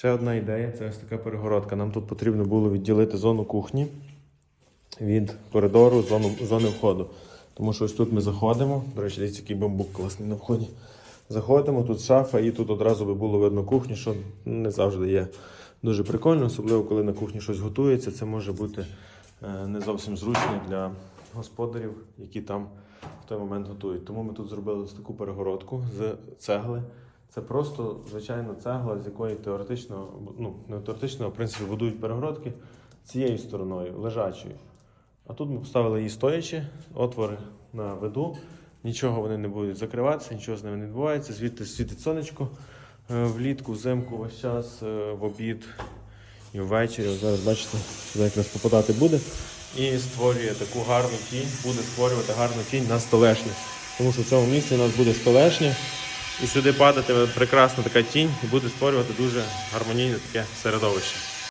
Ще одна ідея це ось така перегородка. Нам тут потрібно було відділити зону кухні від коридору, зону, зони входу. Тому що ось тут ми заходимо. До речі, дивіться, який бамбук класний на вході. Заходимо, тут шафа, і тут одразу би було видно кухню, що не завжди є дуже прикольно, особливо коли на кухні щось готується. Це може бути е, не зовсім зручно для господарів, які там в той момент готують. Тому ми тут зробили ось таку перегородку з цегли. Це просто звичайна цегла, з якої теоретично, ну не теоретично, а в принципі будують перегородки цією стороною, лежачою. А тут ми поставили її стоячи, отвори на виду. Нічого вони не будуть закриватися, нічого з ними не відбувається. Звідти світить сонечко е, влітку, взимку весь час, е, в обід і ввечері. Зараз бачите, сюди якраз попадати буде. І створює таку гарну тінь, буде створювати гарну тінь на столешню. Тому що в цьому місці у нас буде столешня. І сюди падатиме прекрасна така тінь і буде створювати дуже гармонійне таке середовище.